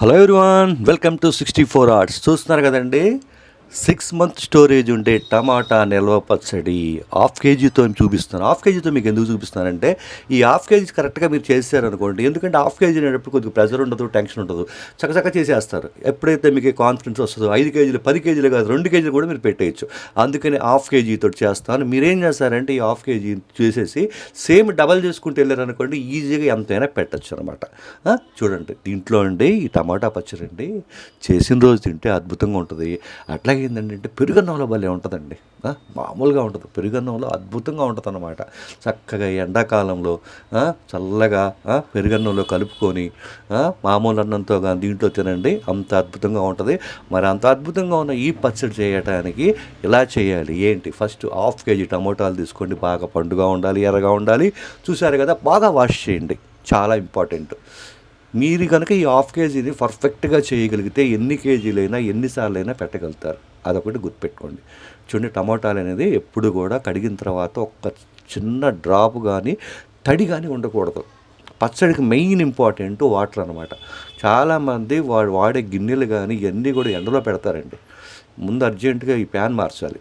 Hello everyone welcome to sixty four arts చూస్తున్నారు కదండి? Six month storage ఉండే టమాటా నిల్వ పచ్చడి హాఫ్ కేజీతో చూపిస్తాను హాఫ్ కేజీతో మీకు ఎందుకు చూపిస్తానంటే ఈ హాఫ్ కేజీ కరెక్ట్గా మీరు చేశారనుకోండి ఎందుకంటే హాఫ్ కేజీ అనేటప్పుడు కొద్దిగా ప్రెజర్ ఉండదు టెన్షన్ ఉండదు. చక్కచక్క చేసేస్తారు. ఎప్పుడైతే మీకు కాన్ఫిడెన్స్ వస్తుందో ఐదు కేజీలు పది కేజీలు కాదు రెండు కేజీలు కూడా మీరు పెట్టేయచ్చు. అందుకని హాఫ్ కేజీతో చేస్తాను. మీరేం చేస్తారంటే ఈ హాఫ్ కేజీ చేసేసి సేమ్ డబల్ చేసుకుంటూ వెళ్ళారనుకోండి ఈజీగా ఎంతైనా పెట్టచ్చు అనమాట చూడండి. దీంట్లో అండి ఈ టమాటా పచ్చడి అండి చేసిన రోజు తింటే అద్భుతంగా ఉంటుంది. అట్లాగే ఏంటంటే పెరుగన్నంలో భలే ఉంటుందండి. మామూలుగా ఉంటుంది. పెరుగన్నంలో అద్భుతంగా ఉంటుంది అనమాట చక్కగా ఎండాకాలంలో చల్లగా పెరుగన్నంలో కలుపుకొని మామూలు అన్నంతో కానీ దీంట్లో తినండి. అంత అద్భుతంగా ఉంటుంది. మరి అంత అద్భుతంగా ఉన్న ఈ పచ్చడి చేయడానికి ఇలా చేయాలి? ఏంటి? ఫస్ట్ హాఫ్ కేజీ టమోటాలు తీసుకోండి. బాగా పండుగా ఉండాలి ఎర్రగా ఉండాలి. చూసారు కదా బాగా వాష్ చేయండి. చాలా ఇంపార్టెంట్. మీరు కనుక ఈ హాఫ్ కేజీని పర్ఫెక్ట్గా చేయగలిగితే ఎన్ని కేజీలైనా ఎన్నిసార్లైనా పెట్టగలుగుతారు. అదొకటి గుర్తుపెట్టుకోండి. చూడండి టమాటాలు అనేది ఎప్పుడు కూడా కడిగిన తర్వాత ఒక్క చిన్న డ్రాప్ కానీ తడి కానీ ఉండకూడదు. పచ్చడికి మెయిన్ ఇంపార్టెంట్ వాటర్ అనమాట చాలామంది వాడు వాడే గిన్నెలు కానీ ఇవన్నీ కూడా ఎండలో పెడతారండి. ముందు అర్జెంటుగా ఈ ప్యాన్ మార్చాలి.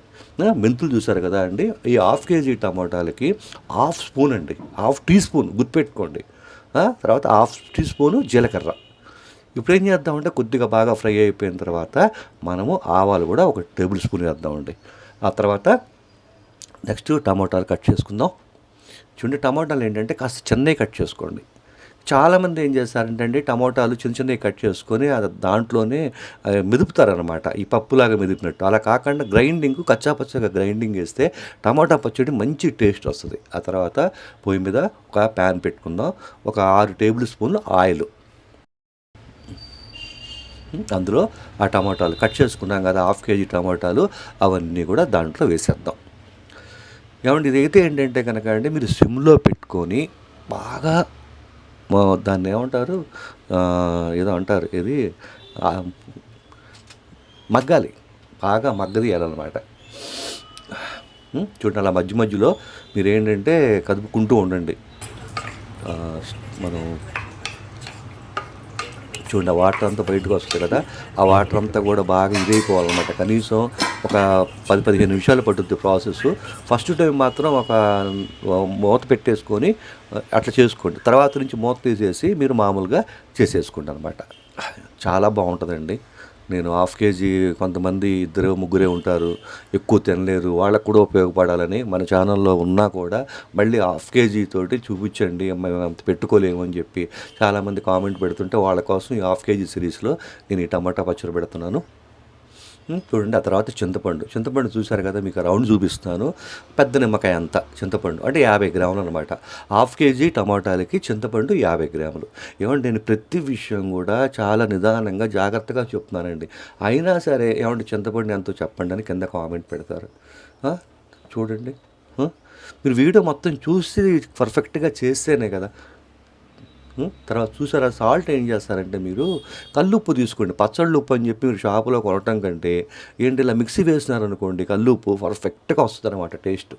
మెంతులు చూసారు కదా అండి? ఈ హాఫ్ కేజీ టమాటాలకి హాఫ్ స్పూన్ అండి. హాఫ్ టీ స్పూన్ గుర్తుపెట్టుకోండి. తర్వాత హాఫ్ టీ స్పూను జీలకర్ర. ఇప్పుడు ఏం చేద్దామంటే కొద్దిగా బాగా ఫ్రై అయిపోయిన తర్వాత మనము ఆవాలు కూడా ఒక టేబుల్ స్పూన్ వేద్దామండి. ఆ తర్వాత నెక్స్ట్ టమాటాలు కట్ చేసుకుందాం. చూడండి టమాటాలు ఏంటంటే కాస్త చిన్నవి కట్ చేసుకోండి. చాలామంది ఏం చేస్తారంటే టమాటాలు చిన్న చిన్నవి కట్ చేసుకొని అది దాంట్లోనే మెదుపుతారనమాట ఈ పప్పులాగా మెదిపినట్టు. అలా కాకుండా గ్రైండింగ్ కచ్చాపచ్చగా గ్రైండింగ్ వేస్తే టమాటా పచ్చడి మంచి టేస్ట్ వస్తుంది. ఆ తర్వాత పొయ్యి మీద ఒక ప్యాన్ పెట్టుకుందాం. ఒక ఆరు టేబుల్ స్పూన్లు ఆయిల్. అందులో ఆ టమాటాలు కట్ చేసుకున్నాం కదా హాఫ్ కేజీ టమాటాలు అవన్నీ కూడా దాంట్లో వేసేద్దాం. ఏమంటే ఇదైతే ఏంటంటే కనుక అంటే మీరు సిమ్లో పెట్టుకొని బాగా దాన్ని ఏమంటారు? ఏదో అంటారు ఇది మగ్గాలి. బాగా మగ్గదీయాలన్నమాట చూడండి అలా మధ్య మధ్యలో మీరు ఏంటంటే కదుపుకుంటూ ఉండండి. మనం చూడండి ఆ వాటర్ అంతా బయటకు వస్తుంది కదా ఆ వాటర్ అంతా కూడా బాగా ఇదైపోవాలన్నమాట. కనీసం ఒక పది పదిహేను నిమిషాలు పట్టుద్ది ప్రాసెస్. ఫస్ట్ టైం మాత్రం ఒక మూత పెట్టేసుకొని అట్లా చేసుకోండి. తర్వాత నుంచి మూత తీసేసి మీరు మామూలుగా చేసేసుకోండి అనమాట చాలా బాగుంటుందండి. నేను హాఫ్ కేజీ కొంతమంది ఇద్దరు ముగ్గురే ఉంటారు ఎక్కువ తినలేరు వాళ్ళకు కూడా ఉపయోగపడాలని మన ఛానల్లో ఉన్నా కూడా మళ్ళీ హాఫ్ కేజీ తోటి చూపించండి మేము అంత పెట్టుకోలేము అని చెప్పి చాలామంది కామెంట్ పెడుతుంటే వాళ్ళ కోసం ఈ హాఫ్ కేజీ సిరీస్లో నేను ఈ టమాటా పచ్చడి పెడుతున్నాను. చూడండి ఆ తర్వాత చింతపండు. చింతపండు చూశారు కదా మీకు రౌండ్ చూపిస్తాను. పెద్ద నిమ్మకాయ అంత చింతపండు. అంటే యాభై గ్రాములు అనమాట హాఫ్ కేజీ టమాటాలకి చింతపండు యాభై గ్రాములు. ఏమంటే నేను ప్రతి విషయం కూడా చాలా నిదానంగా జాగ్రత్తగా చెప్తున్నానండి. అయినా సరే ఏమంటే చింతపండు ఎంతో చెప్పండి అని కింద కామెంట్ పెడతారు. చూడండి. మీరు వీడియో మొత్తం చూసి పర్ఫెక్ట్గా చేస్తేనే కదా. తర్వాత చూసారా సాల్ట్ ఏం చేస్తారంటే మీరు కల్లుప్పు తీసుకోండి. పచ్చళ్ళు ఉప్పు అని చెప్పి మీరు షాపులో కొనటం కంటే ఏంటి ఇలా మిక్సీ వేసినారనుకోండి కల్లుప్పు పర్ఫెక్ట్గా వస్తుంది అనమాట టేస్ట్.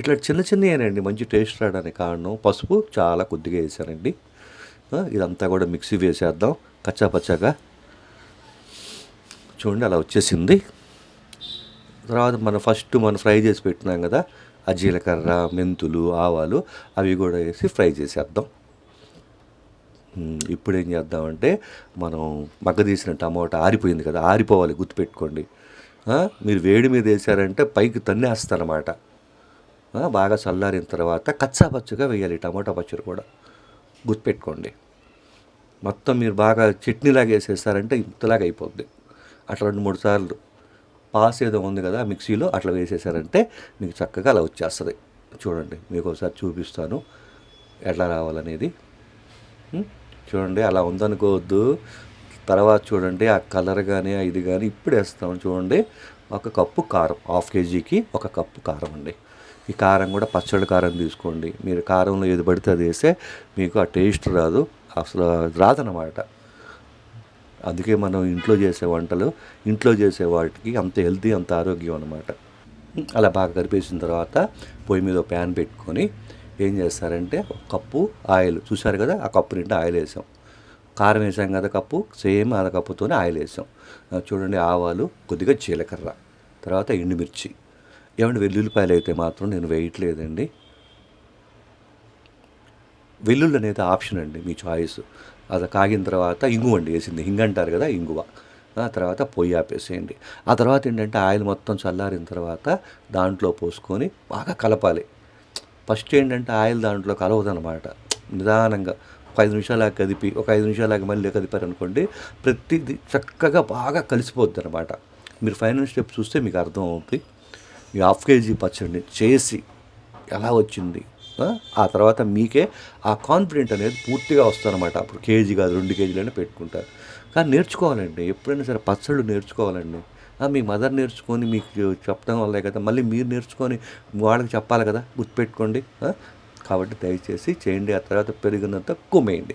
ఇట్లా చిన్న చిన్నవేనండి మంచి టేస్ట్ రావడానికి కారణం పసుపు చాలా కొద్దిగా వేసానండి. ఇదంతా కూడా మిక్సీ వేసేద్దాం కచ్చా పచ్చాగా చూడండి అలా వచ్చేసింది. తర్వాత మనం ఫస్ట్ మనం ఫ్రై చేసి పెట్టినాం కదా ఆ జీలకర్ర మెంతులు ఆవాలు అవి కూడా వేసి ఫ్రై చేసేద్దాం. ఇప్పుడు ఏం చేద్దామంటే మనం మగ్గదీసిన టమోటా ఆరిపోయింది కదా ఆరిపోవాలి గుర్తుపెట్టుకోండి. మీరు వేడి మీద వేసారంటే పైకి తన్నేస్తారన్నమాట. బాగా చల్లారిన తర్వాత కచ్చా పచ్చగా వేయాలి టమాటా పచ్చడి కూడా. గుర్తుపెట్టుకోండి. మొత్తం మీరు బాగా చట్నీలాగా వేసేస్తారంటే ఇంతలాగా అయిపోద్ది. అట్లా రెండు మూడు సార్లు పాస్ ఏదో ఉంది కదా మిక్సీలో అట్లా వేసేసారంటే మీకు చక్కగా అలా వచ్చేస్తుంది. చూడండి మీకు ఒకసారి చూపిస్తాను. ఎట్లా రావాలనేది. చూడండి అలా ఉందనుకోవద్దు. తర్వాత చూడండి ఆ కలర్ కానీ ఇది కానీ ఇప్పుడు వేస్తాం చూడండి. ఒక కప్పు కారం హాఫ్ కేజీకి ఒక కప్పు కారం అండి. ఈ కారం కూడా పచ్చడి కారం తీసుకోండి. మీరు కారంలో ఏది పడితే అది వేస్తే మీకు ఆ టేస్ట్ రాదు. అసలు రాదనమాట అందుకే మనం ఇంట్లో చేసే వంటలు ఇంట్లో చేసే వాటికి అంత హెల్తీ అంత ఆరోగ్యం అనమాట అలా బాగా కరిపేసిన తర్వాత పొయ్యి మీద ప్యాన్ పెట్టుకొని ఏం చేస్తారంటే ఒక కప్పు ఆయిల్ చూశారు కదా ఆ కప్పు నిండా ఆయిల్ వేసాం. కారం వేసాం కదా కప్పు సేమ్ అద కప్పుతోనే ఆయిల్ వేసాం. చూడండి ఆవాలు కొద్దిగా జీలకర్ర తర్వాత ఎండుమిర్చి. ఏమంటే వెల్లుల్లిపాయలు అయితే మాత్రం నేను వేయట్లేదండి. వెల్లుల్లి అనేది ఆప్షన్ అండి మీ చాయిస్. అది కాగిన తర్వాత ఇంగువ అండి వేసింది. హింగ్ అంటారు కదా ఇంగువ. ఆ తర్వాత పొయ్యి ఆపేసేయండి. ఆ తర్వాత ఏంటంటే ఆయిల్ మొత్తం చల్లారిన తర్వాత దాంట్లో పోసుకొని బాగా కలపాలి. ఫస్ట్ ఏంటంటే ఆయిల్ దాంట్లో కలవదనమాట నిదానంగా ఒక ఐదు నిమిషాలు కదిపి ఒక ఐదు నిమిషాలు మళ్ళీ కదిపారు అనుకోండి ప్రతిదీ చక్కగా బాగా కలిసిపోద్ది అనమాట మీరు ఫైనల్ స్టెప్ చూస్తే మీకు అర్థం అవుతుంది ఈ హాఫ్ కేజీ పచ్చడిని చేసి ఎలా వచ్చింది? ఆ? తర్వాత మీకే ఆ కాన్ఫిడెంట్ అనేది పూర్తిగా వస్తుందన్నమాట. అప్పుడు కేజీ కాదు రెండు కేజీలైనా పెట్టుకుంటారు. కానీ నేర్చుకోవాలండి ఎప్పుడైనా సరే పచ్చళ్ళు నేర్చుకోవాలండి. మీ మదర్ నేర్చుకొని మీకు చెప్పడం వల్లే కదా. మళ్ళీ మీరు నేర్చుకొని వాళ్ళకి చెప్పాలి కదా. గుర్తుపెట్టుకోండి. కాబట్టి దయచేసి చేయండి. ఆ తర్వాత పెరిగినంత కుమేయండి